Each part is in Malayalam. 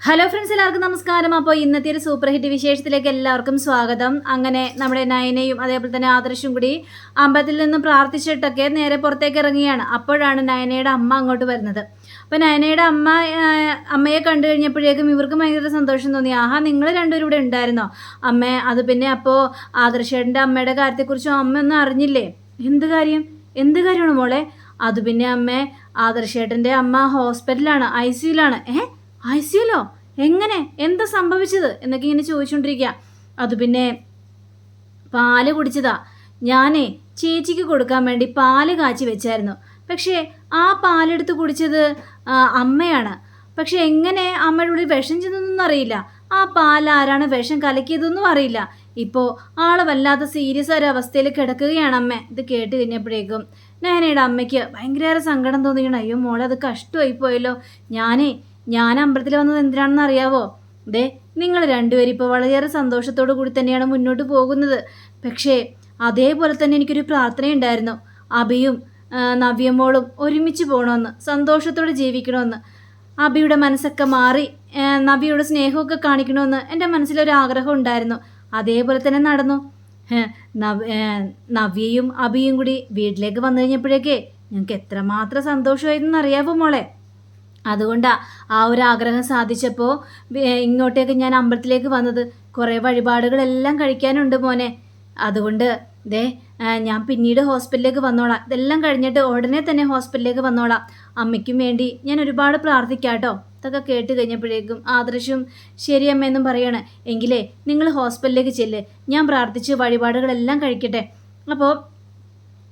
ഹലോ ഫ്രണ്ട്സ് എല്ലാവർക്കും നമസ്കാരം. അപ്പോൾ ഇന്നത്തെ ഒരു സൂപ്പർ ഹിറ്റ് വിശേഷത്തിലേക്ക് എല്ലാവർക്കും സ്വാഗതം. അങ്ങനെ നമ്മുടെ നയനയും അതേപോലെ തന്നെ ആദർശും കൂടി അമ്പലത്തിൽ നിന്ന് പ്രാർത്ഥിച്ചിട്ടൊക്കെ നേരെ പുറത്തേക്ക് ഇറങ്ങിയാണ് അപ്പോഴാണ് നയനയുടെ അമ്മ അങ്ങോട്ട് വരുന്നത്. അപ്പോൾ നയനയുടെ അമ്മ അമ്മയെ കണ്ടു കഴിഞ്ഞപ്പോഴേക്കും ഇവർക്കും ഭയങ്കര സന്തോഷം തോന്നി. ആഹാ നിങ്ങൾ രണ്ടുപേരും ഇവിടെ ഉണ്ടായിരുന്നോ? അമ്മ അത് പിന്നെ അപ്പോൾ ആദർശേട്ടന്റെ അമ്മയുടെ കാര്യത്തെക്കുറിച്ചും അമ്മ ഒന്നും അറിഞ്ഞില്ലേ? എന്ത് കാര്യം? എന്ത് കാര്യമാണ് മോളെ? അത് പിന്നെ അമ്മ ആദർശേട്ടന്റെ അമ്മ ഹോസ്പിറ്റലാണ് ഐ സിയിലാണ് ഏ? ഐ എങ്ങനെ? എന്താ സംഭവിച്ചത്? എന്നൊക്കെ ഇങ്ങനെ ചോദിച്ചുകൊണ്ടിരിക്കുക അത് പിന്നെ പാൽ കുടിച്ചതാ. ഞാനേ ചേച്ചിക്ക് കൊടുക്കാൻ വേണ്ടി പാൽ കാച്ചി വെച്ചായിരുന്നു. പക്ഷേ ആ പാലെടുത്ത് കുടിച്ചത് അമ്മയാണ്. പക്ഷെ എങ്ങനെ അമ്മയുടെ ഉള്ളിൽ വിഷം ചെന്നൊന്നും അറിയില്ല. ആ പാൽ ആരാണ് വിഷം കലക്കിയതൊന്നും അറിയില്ല. ഇപ്പോൾ ആൾ വല്ലാത്ത സീരിയസ് ഒരു അവസ്ഥയിൽ കിടക്കുകയാണ് അമ്മ. ഇത് കേട്ട് കഴിഞ്ഞപ്പോഴേക്കും നയനയുടെ അമ്മയ്ക്ക് ഭയങ്കര സങ്കടം തോന്നിക്കണം. അയ്യോ മോളെ അത് കഷ്ടമായി പോയല്ലോ ഞാനേ ഞാൻ അമ്പലത്തിൽ വന്നത് എന്തിനാണെന്ന് അറിയാവോ? ദേ നിങ്ങൾ രണ്ടുപേരും ഇപ്പോൾ വളരെയേറെ സന്തോഷത്തോടു കൂടി തന്നെയാണ് മുന്നോട്ട് പോകുന്നത്. പക്ഷേ അതേപോലെ തന്നെ എനിക്കൊരു പ്രാർത്ഥനയുണ്ടായിരുന്നു. അബിയും നവ്യമോളും ഒരുമിച്ച് പോകണമെന്ന് സന്തോഷത്തോടെ ജീവിക്കണമെന്ന്. അബിയുടെ മനസ്സൊക്കെ മാറി നബിയുടെ സ്നേഹമൊക്കെ കാണിക്കണമെന്ന് എന്റെ മനസ്സിലൊരു ആഗ്രഹം ഉണ്ടായിരുന്നു. അതേപോലെ തന്നെ നടന്നു. നവ്യയും അബിയും കൂടി വീട്ടിലേക്ക് വന്നു കഴിഞ്ഞപ്പോഴേക്കേ ഞങ്ങൾക്ക് എത്രമാത്രം സന്തോഷമായിരുന്നു അറിയാവോ മോളെ? അതുകൊണ്ടാ ആ ഒരു ആഗ്രഹം സാധിച്ചപ്പോൾ ഇങ്ങോട്ടേക്ക് ഞാൻ അമ്പലത്തിലേക്ക് വന്നത്. കുറേ വഴിപാടുകളെല്ലാം കഴിക്കാനുണ്ട് മോനെ. അതുകൊണ്ട് ദേ ഞാൻ പിന്നീട് ഹോസ്പിറ്റലിലേക്ക് വന്നോളാം. ഇതെല്ലാം കഴിഞ്ഞിട്ട് ഉടനെ തന്നെ ഹോസ്പിറ്റലിലേക്ക് വന്നോളാം. അമ്മയ്ക്കും വേണ്ടി ഞാൻ ഒരുപാട് പ്രാർത്ഥിക്കാം കേട്ടോ. ഇതൊക്കെ കേട്ട് കഴിഞ്ഞപ്പോഴേക്കും ആദർശം ശരിയമ്മയെന്നും പറയണേ എങ്കിലേ നിങ്ങൾ ഹോസ്പിറ്റലിലേക്ക് ചെല്ലേ. ഞാൻ പ്രാർത്ഥിച്ച് വഴിപാടുകളെല്ലാം കഴിക്കട്ടെ. അപ്പോൾ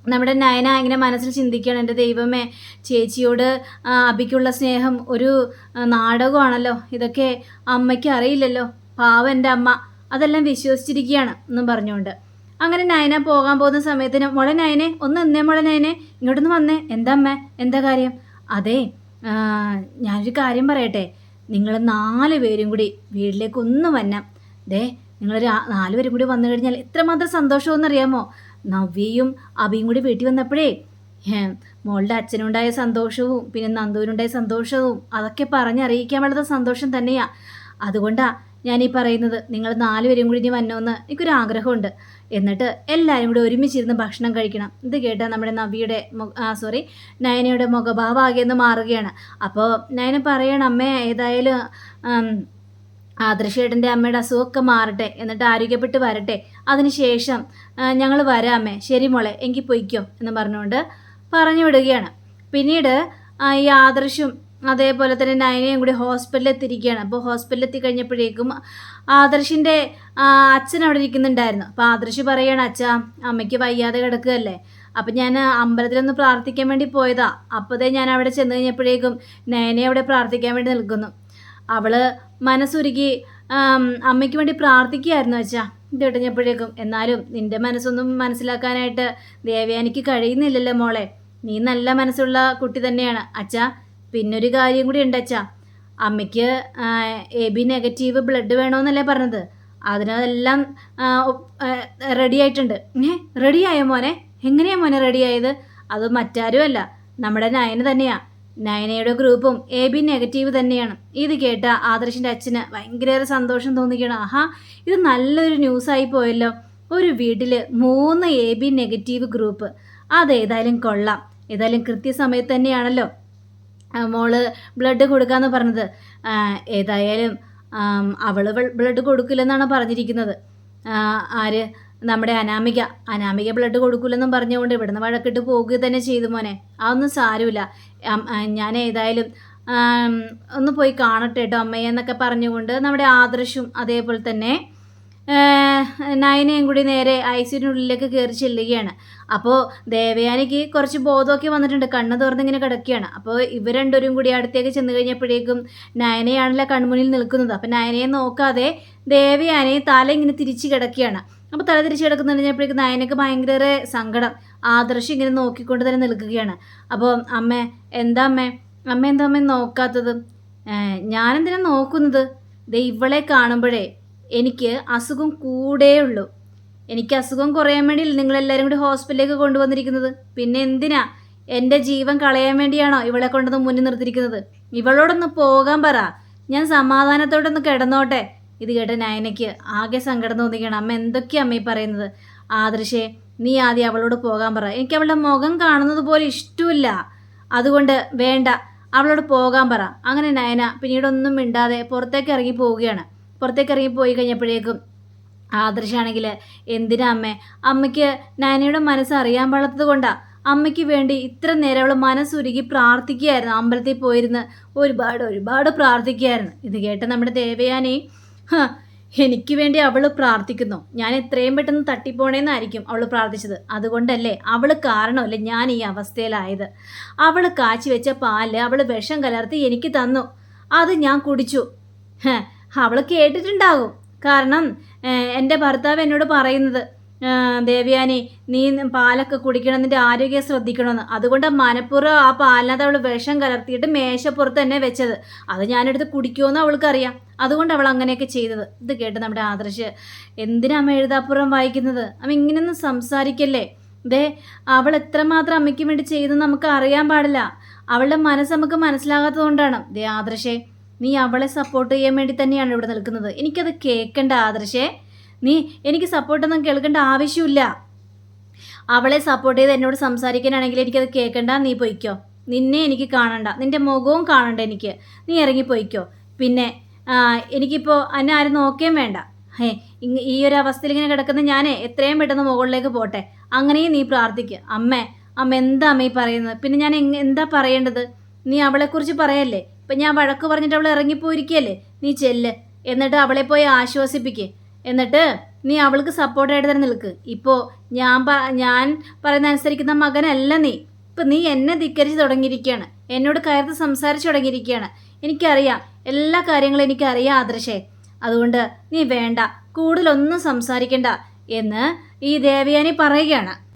നമ്മുടെ നയന ഇങ്ങനെ മനസ്സിൽ ചിന്തിക്കുകയാണ്. എന്റെ ദൈവമേ ചേച്ചിയോട് അബിക്കുള്ള സ്നേഹം ഒരു നാടകമാണല്ലോ. ഇതൊക്കെ അമ്മയ്ക്ക് അറിയില്ലല്ലോ. പാവം എന്റെ അമ്മ. അതെല്ലാം വിശ്വസിച്ചിരിക്കുകയാണ് എന്നും പറഞ്ഞുകൊണ്ട്. അങ്ങനെ നയന പോകാൻ പോകുന്ന സമയത്തിന് മുള നയനെ ഒന്ന് എന്നേ മുള നയനെ. ഇങ്ങോട്ടൊന്ന് വന്നേ. എന്താ എന്താ കാര്യം? അതെ ഞാനൊരു കാര്യം പറയട്ടെ. നിങ്ങൾ നാല് പേരും കൂടി വീട്ടിലേക്ക് ഒന്ന് വന്നാം ദേ നിങ്ങൾ നാല് പേരും കൂടി വന്നു കഴിഞ്ഞാൽ എത്രമാത്രം സന്തോഷമെന്നറിയാമോ നവ്യയും അബിയും കൂടി വീട്ടിൽ വന്നപ്പോഴേ മോളുടെ അച്ഛനുണ്ടായ സന്തോഷവും പിന്നെ നന്ദുവിനുണ്ടായ സന്തോഷവും അതൊക്കെ പറഞ്ഞറിയിക്കാൻ വളരെ സന്തോഷം തന്നെയാ. അതുകൊണ്ടാ ഞാൻ ഈ പറയുന്നത് നിങ്ങൾ നാലുപേരും കൂടി ഇനി വന്നോന്ന് എനിക്കൊരു ആഗ്രഹമുണ്ട്. എന്നിട്ട് എല്ലാവരും കൂടി ഒരുമിച്ചിരുന്ന് ഭക്ഷണം കഴിക്കണം. ഇത് കേട്ടാൽ നമ്മുടെ നവിയുടെ സോറി നയനയുടെ മുഖഭാവം മാറുകയാണ്. അപ്പോൾ നയന പറയണം അമ്മേ ഏതായാലും ആദർശേട്ടന്റെ അമ്മയുടെ അസുഖമൊക്കെ മാറട്ടെ എന്നിട്ട് ആരോഗ്യപ്പെട്ട് വരട്ടെ. അതിനുശേഷം ഞങ്ങൾ വരാമേ. ശരി മോളെ എങ്കിൽ പൊയ്ക്കോ എന്ന് പറഞ്ഞുകൊണ്ട് പറഞ്ഞു വിടുകയാണ്. പിന്നീട് ഈ ആദർശും അതേപോലെ തന്നെ നയനയും കൂടി ഹോസ്പിറ്റലിൽ എത്തിയിരിക്കുകയാണ്. അപ്പോൾ ഹോസ്പിറ്റലിൽ എത്തി കഴിഞ്ഞപ്പോഴേക്കും ആദർശിന്റെ അച്ഛൻ അവിടെ ഇരിക്കുന്നുണ്ടായിരുന്നു. അപ്പോൾ ആദർശ് പറയുകയാണ് അച്ഛാ അമ്മയ്ക്ക് വയ്യാതെ കിടക്കുകയല്ലേ? അപ്പം ഞാൻ അമ്പലത്തിലൊന്ന് പ്രാർത്ഥിക്കാൻ വേണ്ടി പോയതാ. അപ്പോഴേ ഞാൻ അവിടെ ചെന്ന് കഴിഞ്ഞപ്പോഴേക്കും നയനെ അവിടെ പ്രാർത്ഥിക്കാൻ വേണ്ടി നിൽക്കുന്നു. അവൾ മനസ്സുരുക്കി അമ്മയ്ക്ക് വേണ്ടി പ്രാർത്ഥിക്കുകയായിരുന്നു അച്ഛാ. ഇത് ഇടഞ്ഞപ്പോഴേക്കും എന്നാലും നിന്റെ മനസ്സൊന്നും മനസ്സിലാക്കാനായിട്ട് ദേവയാനിക്ക് കഴിയുന്നില്ലല്ലോ മോളെ. നീ നല്ല മനസ്സുള്ള കുട്ടി തന്നെയാണ്. അച്ഛാ പിന്നൊരു കാര്യം കൂടി ഉണ്ട് അച്ഛാ. അമ്മയ്ക്ക് എ ബി നെഗറ്റീവ് ബ്ലഡ് വേണമെന്നല്ലേ പറഞ്ഞത്. അതിനെല്ലാം റെഡി ആയിട്ടുണ്ട് ഏ റെഡിയായോ മോനെ? എങ്ങനെയാ മോനെ റെഡിയായത്? അത് മറ്റാരുമല്ല. നമ്മുടെ നയന തന്നെയാ. നയനയുടെ ഗ്രൂപ്പും എ ബി നെഗറ്റീവ് തന്നെയാണ്. ഇത് കേട്ട ആദർശിന്റെ അച്ഛന് ഭയങ്കരേറെ സന്തോഷം തോന്നിക്കണം ആഹാ ഇത് നല്ലൊരു ന്യൂസായി പോയല്ലോ. ഒരു വീട്ടിൽ മൂന്ന് എ ബി നെഗറ്റീവ് ഗ്രൂപ്പ്. അതേതായാലും കൊള്ളാം. ഏതായാലും കൃത്യസമയത്ത് തന്നെയാണല്ലോ മോൾ ബ്ലഡ് കൊടുക്കാന്ന് പറഞ്ഞത്. ഏതായാലും അവൾ ബ്ലഡ് കൊടുക്കില്ലെന്നാണ് പറഞ്ഞിരിക്കുന്നത്. ആര്? നമ്മുടെ അനാമിക അനാമിക ബ്ലഡ് കൊടുക്കില്ലെന്നും പറഞ്ഞുകൊണ്ട് ഇവിടുന്ന് വഴക്കിട്ട് പോകുക തന്നെ ചെയ്തു മോനെ. അതൊന്നും സാരമില്ല. ഞാൻ ഏതായാലും ഒന്ന് പോയി കാണട്ടെ കേട്ടോ അമ്മയെ എന്നൊക്കെ പറഞ്ഞുകൊണ്ട് നമ്മുടെ ആദർശും അതേപോലെ തന്നെ നയനയും കൂടി നേരെ ഐ സിയുടെയുള്ളിലേക്ക് കയറി ചെല്ലുകയാണ്. അപ്പോൾ ദേവയാനിക്ക് കുറച്ച് ബോധമൊക്കെ വന്നിട്ടുണ്ട്. കണ്ണ് തുറന്നിങ്ങനെ കിടക്കുകയാണ്. അപ്പോൾ ഇവർ രണ്ടുപേരും കൂടി അടുത്തേക്ക് ചെന്ന് കഴിഞ്ഞപ്പോഴേക്കും നയനയാണല്ലോ കൺമുന്നിൽ നിൽക്കുന്നത്. അപ്പോൾ നയനയെ നോക്കാതെ ദേവയാനെ തല ഇങ്ങനെ തിരിച്ച് കിടക്കുകയാണ്. അപ്പോൾ തല കിടക്കുന്ന കഴിഞ്ഞപ്പോഴേക്ക് നയനക്ക് ഭയങ്കര സങ്കടം. ആദർശം ഇങ്ങനെ നോക്കിക്കൊണ്ട് തന്നെ നിൽക്കുകയാണ്. അപ്പോൾ അമ്മ എന്താ അമ്മേ? അമ്മ എന്താ അമ്മ നോക്കാത്തത്? ഞാനെന്തിനാ നോക്കുന്നത്? ദേ ഇവളെ കാണുമ്പോഴേ എനിക്ക് അസുഖം കൂടേ ഉള്ളൂ എനിക്ക് അസുഖം കുറയാൻ വേണ്ടിയില്ല നിങ്ങളെല്ലാവരും കൂടി ഹോസ്പിറ്റലിലേക്ക് കൊണ്ടുവന്നിരിക്കുന്നത്? പിന്നെ എന്തിനാ? എന്റെ ജീവൻ കളയാൻ വേണ്ടിയാണോ ഇവളെ കൊണ്ടൊന്ന് മുന്നിൽ നിർത്തിയിരിക്കുന്നത്? ഇവളോടൊന്ന് പോകാൻ പറ. ഞാൻ സമാധാനത്തോടെ ഒന്ന് കിടന്നോട്ടെ. ഇത് കേട്ട നയനയ്ക്ക് ആകെ സങ്കടം തോന്നിക്കണം അമ്മ എന്തൊക്കെയാ അമ്മ പറയുന്നത്? ആദർശേ നീ ആദ്യം അവളോട് പോകാൻ പറ. എനിക്ക് അവളുടെ മുഖം കാണുന്നത് പോലെ ഇഷ്ടമില്ല. അതുകൊണ്ട് വേണ്ട അവളോട് പോകാൻ പറ. അങ്ങനെ നയന പിന്നീടൊന്നും മിണ്ടാതെ പുറത്തേക്ക് ഇറങ്ങി പോവുകയാണ്. പുറത്തേക്ക് ഇറങ്ങി പോയി കഴിഞ്ഞപ്പോഴേക്കും ആദർശാണെങ്കിൽ എന്തിനാ അമ്മേ? അമ്മയ്ക്ക് നയനയുടെ മനസ്സ് അറിയാൻ പാടാത്തത് അമ്മയ്ക്ക് വേണ്ടി ഇത്ര നേരം അവൾ മനസ്സുരുകി പ്രാർത്ഥിക്കുകയായിരുന്നു. അമ്പലത്തിൽ പോയിരുന്ന് ഒരുപാട് ഒരുപാട് പ്രാർത്ഥിക്കുകയായിരുന്നു. ഇത് കേട്ട് നമ്മുടെ ദേവയാനി "ഹ, എനിക്ക് വേണ്ടി അവൾ പ്രാർത്ഥിക്കുന്നു. ഞാൻ എത്രയും പെട്ടെന്ന് തട്ടിപ്പോണേന്നായിരിക്കും അവൾ പ്രാർത്ഥിച്ചത്. അതുകൊണ്ടല്ലേ അവൾ കാരണമല്ലേ ഞാൻ ഈ അവസ്ഥയിലായത്? അവൾ കാച്ചി വെച്ച പാൽ അവൾ വിഷം കലർത്തി എനിക്ക് തന്നു. അത് ഞാൻ കുടിച്ചു. അവൾ കേട്ടിട്ടുണ്ടാകും. കാരണം എന്റെ ഭർത്താവ് എന്നോട് പറയുന്നത് ദേവയാനി നീ പാലൊക്കെ കുടിക്കണം നിന്റെ ആരോഗ്യം ശ്രദ്ധിക്കണമെന്ന്. അതുകൊണ്ട് മനപ്പുറം ആ പാലിനകത്ത് അവൾ വിഷം കലർത്തിയിട്ട് മേശപ്പുറത്ത് തന്നെ വെച്ചത്. അത് ഞാനെടുത്ത് കുടിക്കുമെന്ന് അവൾക്കറിയാം. അതുകൊണ്ട് അവൾ അങ്ങനെയൊക്കെ ചെയ്തത്. ഇത് കേട്ട് നമ്മുടെ ആദർശ് എന്തിനാ അമ്മ എഴുതാപ്പുറം വായിക്കുന്നത്? അമ്മ ഇങ്ങനെയൊന്നും സംസാരിക്കല്ലേ? ദേ അവൾ എത്രമാത്രം അമ്മയ്ക്ക് വേണ്ടി ചെയ്തെന്ന് നമുക്ക് അറിയാൻ പാടില്ല. അവളുടെ മനസ്സ് നമുക്ക് മനസ്സിലാകാത്തത് കൊണ്ടാണ്. ദേ ആദർശേ നീ അവളെ സപ്പോർട്ട് ചെയ്യാൻ വേണ്ടി തന്നെയാണ് ഇവിടെ നിൽക്കുന്നത്. എനിക്കത് കേൾക്കണ്ട ആദർശേ. നീ എനിക്ക് സപ്പോർട്ടൊന്നും കേൾക്കേണ്ട ആവശ്യമില്ല. അവളെ സപ്പോർട്ട് ചെയ്ത് എന്നോട് സംസാരിക്കാനാണെങ്കിൽ എനിക്കത് കേൾക്കണ്ട നീ പൊയ്ക്കോ. നിന്നെ എനിക്ക് കാണണ്ട നിന്റെ മുഖവും കാണണ്ട എനിക്ക്. നീ ഇറങ്ങി പൊയ്ക്കോ. പിന്നെ എനിക്കിപ്പോൾ എന്നെ ആരും നോക്കുകയും വേണ്ട. ഇങ്ങ ഈ ഒരു അവസ്ഥയിൽ ഇങ്ങനെ കിടക്കുന്ന ഞാൻ എത്രയും പെട്ടെന്ന് മുകളിലേക്ക് പോട്ടെ. അങ്ങനെയും നീ പ്രാർത്ഥിക്കുക അമ്മേ അമ്മ എന്താ അമ്മ ഈ പറയുന്നത്? പിന്നെ ഞാൻ എന്താ പറയേണ്ടത്? നീ അവളെക്കുറിച്ച് പറയല്ലേ? ഇപ്പം ഞാൻ വഴക്ക് പറഞ്ഞിട്ട് അവൾ ഇറങ്ങിപ്പോയിരിക്കുകയല്ലേ നീ ചെല്ല്. എന്നിട്ട് അവളെ പോയി ആശ്വസിപ്പിക്ക്. എന്നിട്ട് നീ അവൾക്ക് സപ്പോർട്ടായിട്ട് തന്നെ നിൽക്ക്. ഇപ്പോൾ ഞാൻ പ ഞാൻ പറയുന്ന അനുസരിക്കുന്ന മകനല്ല നീ. ഇപ്പം നീ എന്നെ ധിക്കരിച്ച് തുടങ്ങിയിരിക്കുകയാണ്. എന്നോട് കയർത്ത് സംസാരിച്ച് തുടങ്ങിയിരിക്കുകയാണ്. എനിക്കറിയാം എല്ലാ കാര്യങ്ങളും എനിക്കറിയാം ആദർശേ. അതുകൊണ്ട് നീ വേണ്ട കൂടുതലൊന്നും സംസാരിക്കണ്ട എന്ന് ഈ ദേവയാനി പറയുകയാണ്.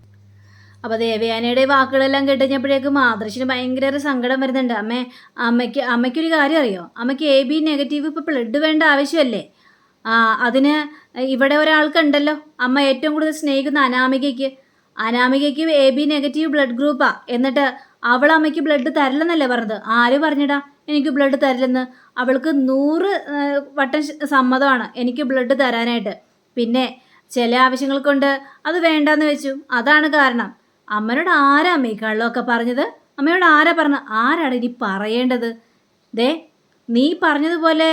അപ്പോൾ ദേവയാനിയുടെ വാക്കുകളെല്ലാം കേട്ടുകഴിഞ്ഞപ്പോഴേക്കും ആദർശിന് ഭയങ്കര സങ്കടം വരുന്നുണ്ട്. അമ്മേ അമ്മയ്ക്ക് അമ്മയ്ക്കൊരു കാര്യം അറിയോ? അമ്മയ്ക്ക് എ ബി നെഗറ്റീവ് ഇപ്പോൾ ബ്ലഡ് വേണ്ട ആവശ്യമല്ലേ? അതിന് ഇവിടെ ഒരാൾക്കുണ്ടല്ലോ. അമ്മ ഏറ്റവും കൂടുതൽ സ്നേഹിക്കുന്ന അനാമികയ്ക്ക്. അനാമികയ്ക്ക് എ ബി നെഗറ്റീവ് ബ്ലഡ് ഗ്രൂപ്പാ എന്നിട്ട് അവൾ അമ്മയ്ക്ക് ബ്ലഡ് തരില്ലെന്നല്ലേ പറഞ്ഞത്? ആര് പറഞ്ഞിടാ? എനിക്ക് ബ്ലഡ് തരില്ലെന്ന്. അവൾക്ക് നൂറ് വട്ടം സമ്മതമാണ് എനിക്ക് ബ്ലഡ് തരാനായിട്ട്. പിന്നെ ചില ആവശ്യങ്ങൾ കൊണ്ട് അത് വേണ്ടാന്ന് വെച്ചു. അതാണ് കാരണം. അമ്മനോട് ആരാ അമ്മ ഈ കള്ളമൊക്കെ പറഞ്ഞത്? അമ്മയോട് ആരാ പറഞ്ഞത്? ആരാണ് ഇനി പറയേണ്ടത്? ദേ നീ പറഞ്ഞതുപോലെ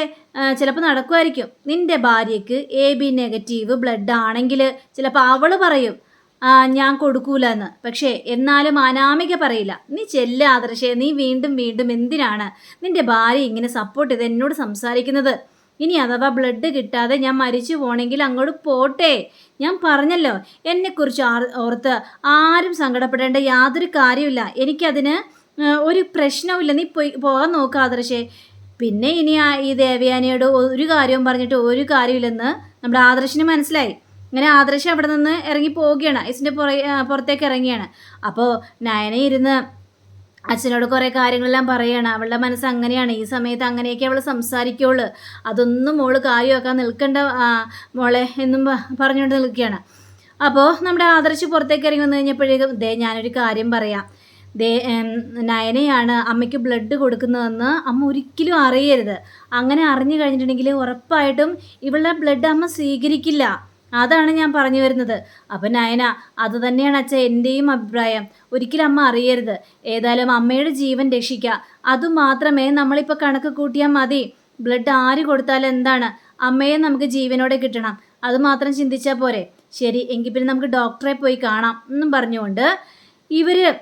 ചിലപ്പോൾ നടക്കുമായിരിക്കും. നിന്റെ ഭാര്യയ്ക്ക് എ ബി നെഗറ്റീവ് ബ്ലഡ് ആണെങ്കിൽ ചിലപ്പോൾ അവൾ പറയും ഞാൻ കൊടുക്കൂല എന്ന് പക്ഷേ എന്നാലും അനാമിക പറയില്ല. നീ ചെല്ല ആദർശേ നീ വീണ്ടും വീണ്ടും എന്തിനാണ് നിന്റെ ഭാര്യ ഇങ്ങനെ സപ്പോർട്ട് ചെയ്ത് എന്നോട് സംസാരിക്കുന്നത്? ഇനി അഥവാ ബ്ലഡ് കിട്ടാതെ ഞാൻ മരിച്ചു പോണെങ്കിൽ അങ്ങോട്ട് പോട്ടെ. ഞാൻ പറഞ്ഞല്ലോ എന്നെക്കുറിച്ച് ഓർത്ത് ആരും സങ്കടപ്പെടേണ്ട യാതൊരു കാര്യമില്ല എനിക്കതിന് ഒരു പ്രശ്നവുമില്ല. നീ പോയി പോകാൻ നോക്കുക ആദർശേ. പിന്നെ ഇനി ആ ഈ ദേവയാനിയോട് ഒരു കാര്യവും പറഞ്ഞിട്ട് ഒരു കാര്യമില്ലെന്ന് നമ്മുടെ ആദർശിന് മനസ്സിലായി. അങ്ങനെ ആദർശം അവിടെ നിന്ന് ഇറങ്ങി പോവുകയാണ്. ഐസിന്റെ പുറ പുറത്തേക്ക് ഇറങ്ങിയാണ് അപ്പോൾ നയന ഇരുന്ന് അച്ഛനോട് കുറേ കാര്യങ്ങളെല്ലാം പറയുകയാണ് അവളുടെ മനസ്സ് അങ്ങനെയാണ്. ഈ സമയത്ത് അങ്ങനെയൊക്കെ അവൾ സംസാരിക്കുള്ളൂ. അതൊന്നും മോൾ കാര്യമാക്കാൻ നിൽക്കണ്ട മോളെ എന്നും പറഞ്ഞുകൊണ്ട് നിൽക്കുകയാണ്. അപ്പോൾ നമ്മുടെ ആദർശ് പുറത്തേക്ക് ഇറങ്ങി വന്നു കഴിഞ്ഞപ്പോഴേക്കും ദേ ഞാനൊരു കാര്യം പറയാം. ദേ നയനയാണ് അമ്മയ്ക്ക് ബ്ലഡ് കൊടുക്കുന്നതെന്ന് അമ്മ ഒരിക്കലും അറിയരുത്. അങ്ങനെ അറിഞ്ഞു കഴിഞ്ഞിട്ടുണ്ടെങ്കിൽ ഉറപ്പായിട്ടും ഇവളുടെ ബ്ലഡ് അമ്മ സ്വീകരിക്കില്ല. അതാണ് ഞാൻ പറഞ്ഞു വരുന്നത്. അപ്പം നയന അത് തന്നെയാണ് അച്ഛൻ എന്റെയും അഭിപ്രായം. ഒരിക്കലും അമ്മ അറിയരുത്. ഏതായാലും അമ്മയുടെ ജീവൻ രക്ഷിക്കുക അതുമാത്രമേ നമ്മളിപ്പോൾ കണക്ക് കൂട്ടിയാൽ മതി. ബ്ലഡ് ആര് കൊടുത്താലും എന്താണ്? അമ്മയെ നമുക്ക് ജീവനോടെ കിട്ടണം. അതുമാത്രം ചിന്തിച്ചാൽ പോരെ. ശരി എങ്കിൽ പിന്നെ നമുക്ക് ഡോക്ടറെ പോയി കാണാം എന്നും പറഞ്ഞുകൊണ്ട് ഇവർ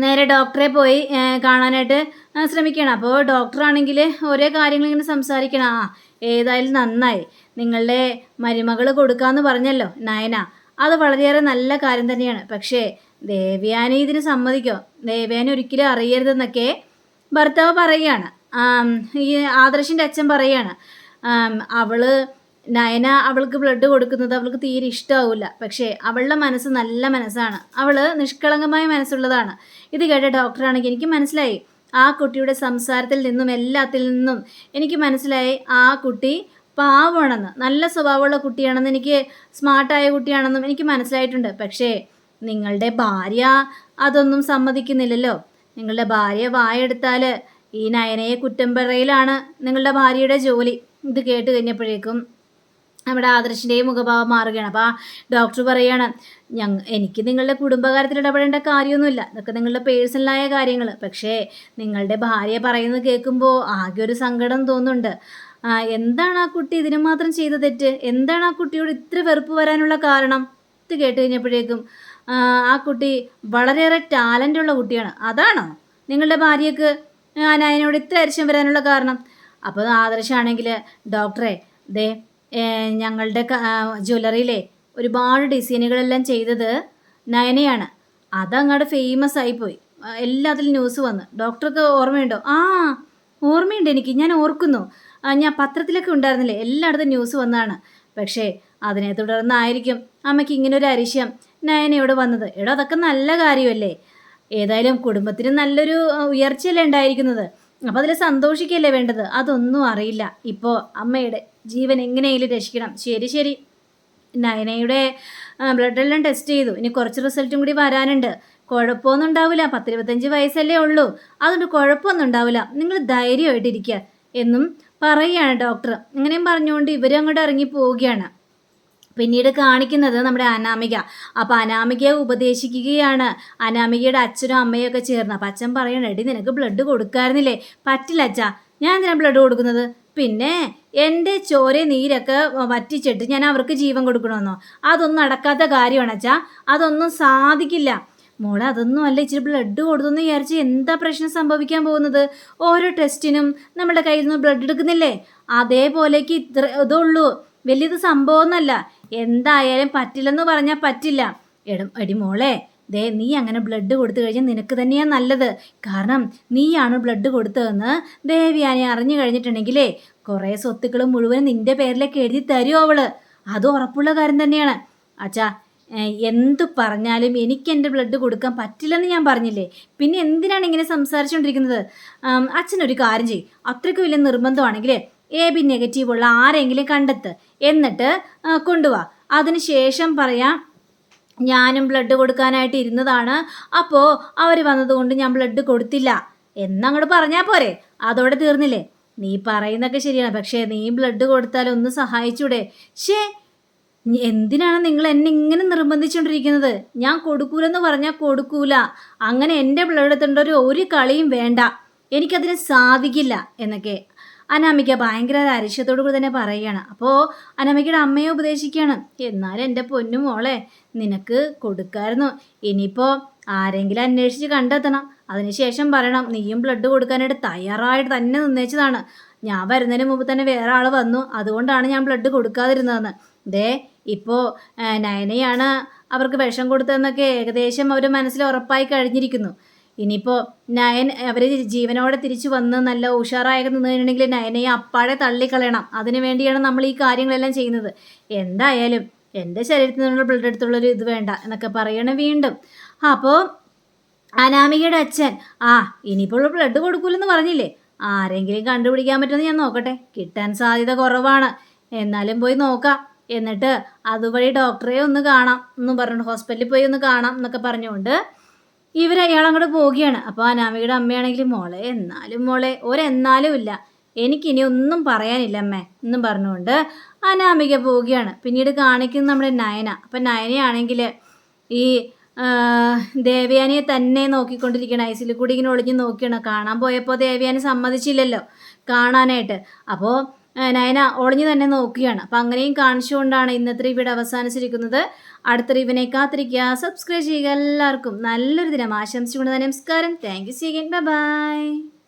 നേരെ ഡോക്ടറെ പോയി കാണാനായിട്ട് ശ്രമിക്കണം അപ്പോൾ ഡോക്ടറാണെങ്കിൽ ഓരോ കാര്യങ്ങൾ ഇങ്ങനെ സംസാരിക്കണം. ആ ഏതായാലും നന്നായി. നിങ്ങളുടെ മരുമകൾ കൊടുക്കാമെന്ന് പറഞ്ഞല്ലോ നയന. അത് വളരെയേറെ നല്ല കാര്യം തന്നെയാണ്. പക്ഷേ ദേവയാനി ഇതിന് സമ്മതിക്കോ? ദേവയാനി ഒരിക്കലും അറിയരുതെന്നൊക്കെ ഭർത്താവ് പറയുകയാണ്. ഈ ആദർശിന്റെ അച്ഛൻ പറയുകയാണ്. അവൾ നയന അവൾക്ക് ബ്ലഡ് കൊടുക്കുന്നത് അവൾക്ക് തീരെ ഇഷ്ടമാവില്ല പക്ഷേ അവളുടെ മനസ്സ് നല്ല മനസ്സാണ്. അവൾ നിഷ്കളങ്കമായ മനസ്സുള്ളതാണ്. ഇത് കേട്ട ഡോക്ടറാണെങ്കിൽ എനിക്ക് മനസ്സിലായി. ആ കുട്ടിയുടെ സംസാരത്തിൽ നിന്നും എല്ലാത്തിൽ നിന്നും എനിക്ക് മനസ്സിലായി ആ കുട്ടി പാവമാണെന്ന്. നല്ല സ്വഭാവമുള്ള കുട്ടിയാണെന്ന് എനിക്ക് സ്മാർട്ടായ കുട്ടിയാണെന്നും എനിക്ക് മനസ്സിലായിട്ടുണ്ട്. പക്ഷേ നിങ്ങളുടെ ഭാര്യ അതൊന്നും സമ്മതിക്കുന്നില്ലല്ലോ. നിങ്ങളുടെ ഭാര്യ വായെടുത്താൽ ഈ നയനയെ കുറ്റം പറയലാണ് നിങ്ങളുടെ ഭാര്യയുടെ ജോലി. ഇത് കേട്ട് കഴിഞ്ഞപ്പോഴേക്കും നമ്മുടെ ആദർശിന്റെയും മുഖഭാവം മാറുകയാണ്. അപ്പോൾ ആ ഡോക്ടർ പറയുകയാണ് ഞങ്ങ എനിക്ക് നിങ്ങളുടെ കുടുംബകാര്യത്തിൽ ഇടപെടേണ്ട കാര്യമൊന്നുമില്ല. ഇതൊക്കെ നിങ്ങളുടെ പേഴ്സണലായ കാര്യങ്ങൾ. പക്ഷേ നിങ്ങളുടെ ഭാര്യ പറയുന്നത് കേൾക്കുമ്പോൾ ആകെ ഒരു സങ്കടം തോന്നുന്നുണ്ട്. എന്താണ് ആ കുട്ടി ഇതിനു മാത്രം ചെയ്ത തെറ്റ്? എന്താണ് ആ കുട്ടിയോട് ഇത്ര വെറുപ്പ് വരാനുള്ള കാരണം? ഇത് കേട്ട് കഴിഞ്ഞപ്പോഴേക്കും ആ, കുട്ടി വളരെയേറെ ടാലന്റ് ഉള്ള കുട്ടിയാണ്. അതാണോ നിങ്ങളുടെ ഭാര്യയ്ക്ക് ആ നായനോട് ഇത്ര അരിശം വരാനുള്ള കാരണം? അപ്പോൾ ആദർശമാണെങ്കിൽ ഡോക്ടറെ ദേ ഞങ്ങളുടെ ജ്വല്ലറിയിലെ ഒരുപാട് ഡിസൈനുകളെല്ലാം ചെയ്തത് നയനയാണ്. അതങ്ങോട്ട് ഫേമസ് ആയിപ്പോയി. എല്ലാത്തിലും ന്യൂസ് വന്ന്. ഡോക്ടർക്ക് ഓർമ്മയുണ്ടോ? ആ ഓർമ്മയുണ്ട് എനിക്ക്. ഞാൻ ഓർക്കുന്നു. ഞാൻ പത്രത്തിലൊക്കെ ഉണ്ടായിരുന്നില്ലേ? എല്ലായിടത്തും ന്യൂസ് വന്നതാണ്. പക്ഷേ അതിനെ തുടർന്നായിരിക്കും അമ്മയ്ക്ക് ഇങ്ങനെ ഒരു അരിശം നയനയോട് വന്നത്. എടോ അതൊക്കെ നല്ല കാര്യമല്ലേ? ഏതായാലും കുടുംബത്തിന് നല്ലൊരു ഉയർച്ചയല്ലേ ഉണ്ടായിരിക്കുന്നത്. അപ്പോൾ അതിൽ സന്തോഷിക്കല്ലേ വേണ്ടത്? അതൊന്നും അറിയില്ല. ഇപ്പോൾ അമ്മയുടെ ജീവൻ എങ്ങനെയെങ്കിലും രക്ഷിക്കണം. ശരി ശരി. നയനയുടെ ബ്ലഡ് എല്ലാം ടെസ്റ്റ് ചെയ്തു. ഇനി കുറച്ച് റിസൾട്ടും കൂടി വരാനുണ്ട്. കുഴപ്പമൊന്നും ഉണ്ടാവില്ല. പത്തിരുപത്തഞ്ച് വയസ്സല്ലേ ഉള്ളൂ. അതുകൊണ്ട് കുഴപ്പമൊന്നും ഉണ്ടാവില്ല. നിങ്ങൾ ധൈര്യമായിട്ടിരിക്കുക. എന്നും പറയുകയാണ് ഡോക്ടർ ഇങ്ങനെയും പറഞ്ഞുകൊണ്ട് ഇവരും അങ്ങോട്ട് ഇറങ്ങി പോവുകയാണ് പിന്നീട് കാണിക്കുന്നത് നമ്മുടെ അനാമിക. അപ്പോൾ അനാമികയെ ഉപദേശിക്കുകയാണ്. അനാമികയുടെ അച്ഛനും അമ്മയും ഒക്കെ ചേർന്ന്. അപ്പം അച്ഛൻ പറയണം എടി നിനക്ക് ബ്ലഡ് കൊടുക്കായിരുന്നില്ലേ? പറ്റില്ല അച്ഛാ. ഞാൻ എന്തിനാണ് ബ്ലഡ് കൊടുക്കുന്നത്? പിന്നെ എന്റെ ചോര നീരൊക്കെ വറ്റിച്ചിട്ട് ഞാൻ അവർക്ക് ജീവൻ കൊടുക്കണമെന്നോ അതൊന്നും നടക്കാത്ത കാര്യമാണ് അച്ഛാ. അതൊന്നും സാധിക്കില്ല. മോളെ അതൊന്നും അല്ല. ഇച്ചിരി ബ്ലഡ് കൊടുത്തെന്ന് വിചാരിച്ച് എന്താ പ്രശ്നം സംഭവിക്കാൻ പോകുന്നത്? ഓരോ ടെസ്റ്റിനും നമ്മുടെ കയ്യിൽ നിന്ന് ബ്ലഡ് എടുക്കുന്നില്ലേ? അതേപോലേക്ക് ഇത്ര ഇതുള്ളൂ. വലിയത് സംഭവമൊന്നുമല്ല എന്തായാലും പറ്റില്ലെന്ന് പറഞ്ഞാൽ പറ്റില്ല. എടം എടി മോളെ ദേ നീ അങ്ങനെ ബ്ലഡ് കൊടുത്തു കഴിഞ്ഞാൽ നിനക്ക് തന്നെയാണ് നല്ലത്. കാരണം നീയാണ് ബ്ലഡ് കൊടുത്തതെന്ന് ദേവിയാനെ അറിഞ്ഞു കഴിഞ്ഞിട്ടുണ്ടെങ്കിലേ കുറേ സ്വത്തുക്കൾ മുഴുവൻ നിന്റെ പേരിലേക്ക് എഴുതി തരും അവൾ. അത് ഉറപ്പുള്ള കാര്യം തന്നെയാണ്. അച്ഛാ എന്ത് പറഞ്ഞാലും എനിക്ക് എന്റെ ബ്ലഡ് കൊടുക്കാൻ പറ്റില്ലെന്ന് ഞാൻ പറഞ്ഞില്ലേ? പിന്നെ എന്തിനാണ് ഇങ്ങനെ സംസാരിച്ചുകൊണ്ടിരിക്കുന്നത്? അച്ഛനൊരു കാര്യം ചെയ്യും. അത്രയ്ക്ക് വലിയ നിർബന്ധമാണെങ്കിൽ എ ബി നെഗറ്റീവ് ഉള്ള ആരെങ്കിലും കണ്ടെത്ത്. എന്നിട്ട് കൊണ്ടുവാ. അതിന് ശേഷം പറയാം ഞാനും ബ്ലഡ് കൊടുക്കാനായിട്ട് ഇരുന്നതാണ്. അപ്പോൾ അവർ വന്നതുകൊണ്ട് ഞാൻ ബ്ലഡ് കൊടുത്തില്ല. എന്നങ്ങോട്ട് പറഞ്ഞാൽ പോരെ. അതോടെ തീർന്നില്ലേ? നീ പറയുന്നൊക്കെ ശരിയാണ്. പക്ഷേ നീ ബ്ലഡ് കൊടുത്താൽ ഒന്ന് സഹായിച്ചൂടെ. ഷേ എന്തിനാണ് നിങ്ങൾ എന്നെ ഇങ്ങനെ നിർബന്ധിച്ചുകൊണ്ടിരിക്കുന്നത് ഞാൻ കൊടുക്കൂലെന്ന് പറഞ്ഞാൽ കൊടുക്കൂല. അങ്ങനെ എന്റെ ബ്ലഡ് എടുത്തേണ്ട ഒരു ഒരു കളിയും വേണ്ട. എനിക്കതിന് സാധിക്കില്ല എന്നൊക്കെ. അനാമിക ഭയങ്കര അരിശ്യത്തോടു കൂടി തന്നെ പറയുകയാണ്. അപ്പോൾ അനാമികയുടെ അമ്മയെ ഉപദേശിക്കുകയാണ്. എന്നാലും എന്റെ പൊന്നു മോളെ നിനക്ക് കൊടുക്കായിരുന്നു. ഇനിയിപ്പോൾ ആരെങ്കിലും അന്വേഷിച്ച് കണ്ടെത്തണം. അതിനുശേഷം പറയണം നീയും ബ്ലഡ് കൊടുക്കാനായിട്ട് തയ്യാറായിട്ട് തന്നെ നിന്നേച്ചതാണ്. ഞാൻ വരുന്നതിന് മുമ്പ് തന്നെ വേറെ ആൾ വന്നു. അതുകൊണ്ടാണ് ഞാൻ ബ്ലഡ് കൊടുക്കാതിരുന്നതെന്ന്. ദേ ഇപ്പോൾ നയനയാണ് അവർക്ക് വിഷം കൊടുത്തതെന്നൊക്കെ ഏകദേശം അവർ മനസ്സിൽ ഉറപ്പായി കഴിഞ്ഞിരിക്കുന്നു. ഇനിയിപ്പോൾ നയൻ അവർ ജീവനോടെ തിരിച്ചു വന്ന് നല്ല ഉഷാറായൊക്കെ നിന്ന് കഴിഞ്ഞിട്ടുണ്ടെങ്കിൽ നയനയെ അപ്പാടെ തള്ളിക്കളയണം. അതിനു വേണ്ടിയാണ് നമ്മൾ ഈ കാര്യങ്ങളെല്ലാം ചെയ്യുന്നത്. എന്തായാലും എന്റെ ശരീരത്തിൽ നിന്നുള്ള ബ്ലഡ് എടുത്തുള്ളൊരു ഇത് വേണ്ട എന്നൊക്കെ പറയണേ വീണ്ടും. അപ്പോൾ അനാമികയുടെ അച്ഛൻ ആ ഇനിയിപ്പോൾ ബ്ലഡ് കൊടുക്കൂലെന്ന് പറഞ്ഞില്ലേ? ആരെങ്കിലും കണ്ടുപിടിക്കാൻ പറ്റുമെന്ന് ഞാൻ നോക്കട്ടെ. കിട്ടാൻ സാധ്യത കുറവാണ്. എന്നാലും പോയി നോക്കാം. എന്നിട്ട് അതുവഴി ഡോക്ടറെ ഒന്ന് കാണാം എന്നും പറഞ്ഞു ഹോസ്പിറ്റലിൽ പോയി ഒന്ന് കാണാം എന്നൊക്കെ പറഞ്ഞുകൊണ്ട് ഇവർ അയാളങ്ങോട്ട് പോവുകയാണ്. അപ്പോൾ അനാമികയുടെ അമ്മയാണെങ്കിൽ മോളെ എന്നാലും മോളെ ഒരെന്നാലും ഇല്ല. എനിക്കിനി ഒന്നും പറയാനില്ല അമ്മേ എന്നും പറഞ്ഞുകൊണ്ട് അനാമിക പോവുകയാണ്. പിന്നീട് കാണിക്കുന്നത് നമ്മുടെ നയന. അപ്പം നയനയാണെങ്കിൽ ഈ ദേവയാനിയെ തന്നെ നോക്കിക്കൊണ്ടിരിക്കണം ഐസിൽ കൂടി ഇങ്ങനെ ഒളിഞ്ഞ് നോക്കിയാണ്. കാണാൻ പോയപ്പോൾ ദേവയാനി സമ്മതിച്ചില്ലല്ലോ കാണാനായിട്ട്. അപ്പോൾ നയന ഒളിഞ്ഞു തന്നെ നോക്കുകയാണ്. അപ്പം അങ്ങനെയും കാണിച്ചുകൊണ്ടാണ് ഇന്നത്തെ ഇവിടെ അവസാനിച്ചിരിക്കുന്നത്. അടുത്ത റീവിനെ കാത്തിരിക്കുക. സബ്സ്ക്രൈബ് ചെയ്യുക എല്ലാവർക്കും. നല്ലൊരു ദിനം. ആശംസിച്ചുകൊണ്ട് നമസ്കാരം. Thank you C by